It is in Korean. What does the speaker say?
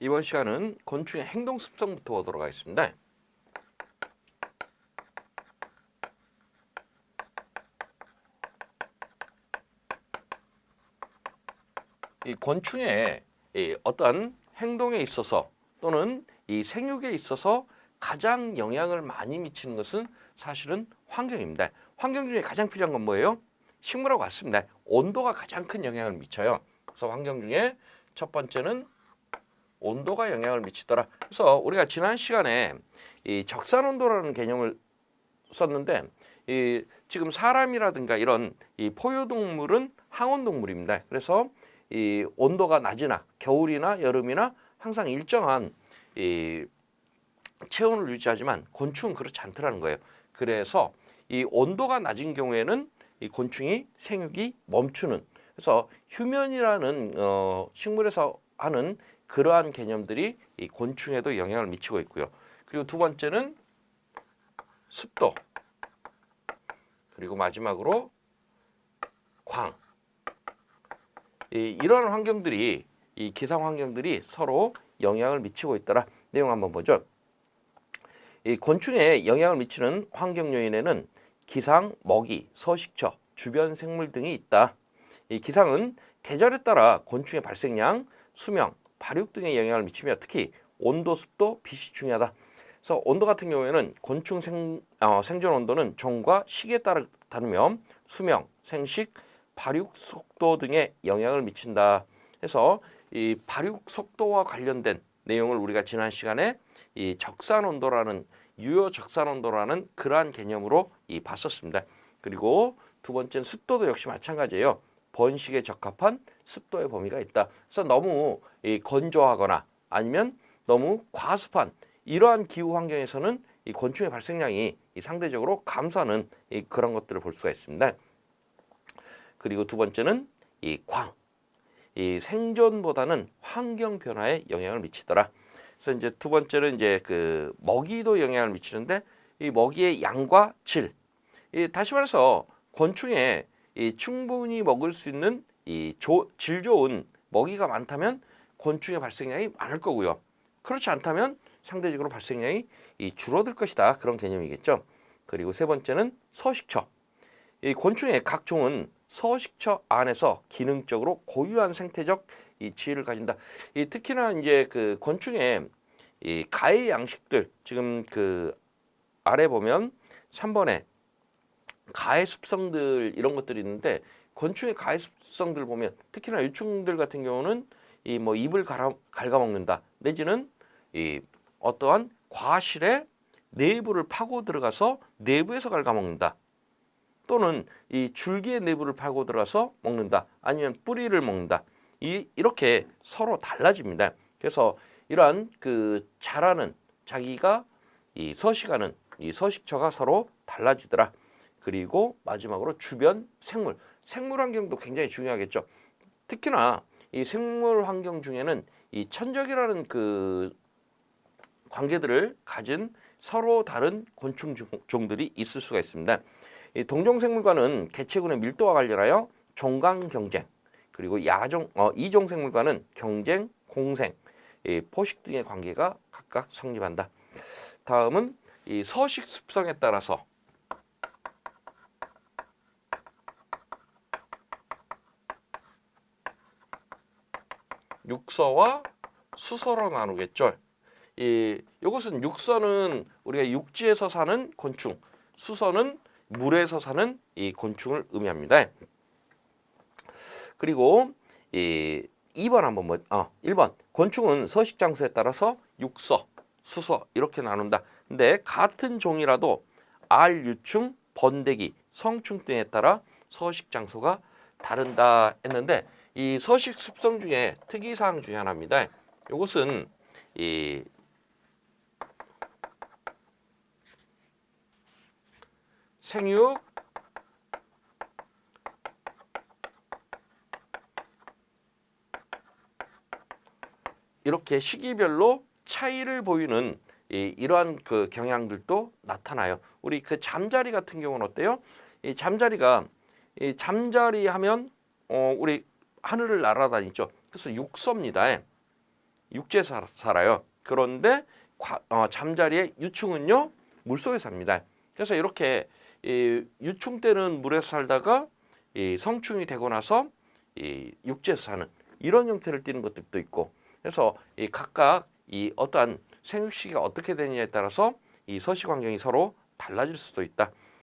이번 시간은 곤충의 행동 습성부터 보도록 하겠습니다. 이 곤충의 이 어떠한 행동에 있어서 또는 이 생육에 있어서 가장 영향을 많이 미치는 것은 사실은 환경입니다. 환경 중에 가장 필요한 건 뭐예요? 식물하고 같습니다. 온도가 가장 큰 영향을 미쳐요. 그래서 환경 중에 첫 번째는 온도가 영향을 미치더라. 그래서 우리가 지난 시간에 이 적산 온도라는 개념을 썼는데 이 지금 사람이라든가 이런 이 포유동물은 항온 동물입니다. 그래서 이 온도가 낮이나 겨울이나 여름이나 항상 일정한 이 체온을 유지하지만 곤충은 그렇지 않더라는 거예요. 그래서 이 온도가 낮은 경우에는 이 곤충이 생육이 멈추는 그래서 휴면이라는 어, 식물에서 하는 그러한 개념들이 이 곤충에도 영향을 미치고 있고요. 그리고 두 번째는 습도 그리고 마지막으로 광 이, 이러한 환경들이 이 기상 환경들이 서로 영향을 미치고 있더라. 내용 한번 보죠. 이 곤충에 영향을 미치는 환경 요인에는 기상, 먹이, 서식처, 주변 생물 등이 있다. 이 기상은 계절에 따라 곤충의 발생량, 수명, 발육 등에 영향을 미치며 특히 온도, 습도, 빛이 중요하다. 그래서 온도 같은 경우에는 곤충 생, 어, 생존 온도는 종과 시기에 따라 다르며 수명, 생식, 발육 속도 등에 영향을 미친다. 해서 이 발육 속도와 관련된 내용을 우리가 지난 시간에 이 적산 온도라는 유효 적산 온도라는 그러한 개념으로 이 봤었습니다. 그리고 두 번째는 습도도 역시 마찬가지예요. 번식에 적합한 습도의 범위가 있다. 그래서 너무 이 건조하거나 아니면 너무 과습한 이러한 기후 환경에서는 이 곤충의 발생량이 이 상대적으로 감소하는 이 그런 것들을 볼 수가 있습니다. 그리고 두 번째는 이 광. 이 생존보다는 환경 변화에 영향을 미치더라. 그래서 이제 두 번째는 이제 그 먹이도 영향을 미치는데 이 먹이의 양과 질. 이 다시 말해서 곤충에 이 충분히 먹을 수 있는 이 질 좋은 먹이가 많다면 곤충의 발생량이 많을 거고요. 그렇지 않다면 상대적으로 발생량이 이 줄어들 것이다. 그런 개념이겠죠. 그리고 세 번째는 서식처. 이 곤충의 각 종은 서식처 안에서 기능적으로 고유한 생태적 이 지위를 가진다. 이 특히나 이제 그 곤충의 이 가해 양식들 지금 그 아래 보면 3번에 가해 습성들 이런 것들이 있는데 곤충의 가해 습성들 보면 특히나 유충들 같은 경우는 이 뭐 입을 갈아, 갉아먹는다 내지는 이 어떠한 과실의 내부를 파고 들어가서 내부에서 갉아먹는다. 또는 이 줄기의 내부를 파고 들어서 먹는다. 아니면 뿌리를 먹는다. 이 이렇게 서로 달라집니다. 그래서 이러한 그 자라는 자기가 이 서식하는 이 서식처가 서로 달라지더라. 그리고 마지막으로 주변 생물, 생물 환경도 굉장히 중요하겠죠. 특히나 이 생물 환경 중에는 이 천적이라는 그 관계들을 가진 서로 다른 곤충 종들이 있을 수가 있습니다. 이 동종생물과는 개체군의 밀도와 관련하여 종강 경쟁 그리고 야종 어, 이종생물과는 경쟁 공생 이 포식 등의 관계가 각각 성립한다. 다음은 이 서식 습성에 따라서 육서와 수서로 나누겠죠. 이 이것은 육서는 우리가 육지에서 사는 곤충, 수서는 물에서 사는 이 곤충을 의미합니다. 그리고 이 2번 한번 뭐, 어, 1번 곤충은 서식 장소에 따라서 육서, 수서 이렇게 나눈다. 근데 같은 종이라도 알, 유충, 번데기, 성충 등에 따라 서식 장소가 다른다 했는데 이 서식 습성 중에 특이사항 중에 하나입니다. 이것은 이 생육 이렇게 시기별로 차이를 보이는 이, 이러한 그 경향들도 나타나요. 우리 그 잠자리 같은 경우는 어때요? 이 잠자리가 이 잠자리 하면 어 우리 하늘을 날아다니죠. 그래서 육서입니다. 육지에서 살- 살아요. 그런데 과- 어, 잠자리의 유충은요 물속에 삽니다. 그래서 이렇게 이 유충 때는 물에서 살다가 이 성충이 되고 나서 이 육지에서 사는 이런 형태를 띠는 것들도 있고 그래서 이 각각 이 어떠한 생육 시기가 어떻게 되느냐에 따라서 이 서식 환경이 서로 달라질 수도 있다.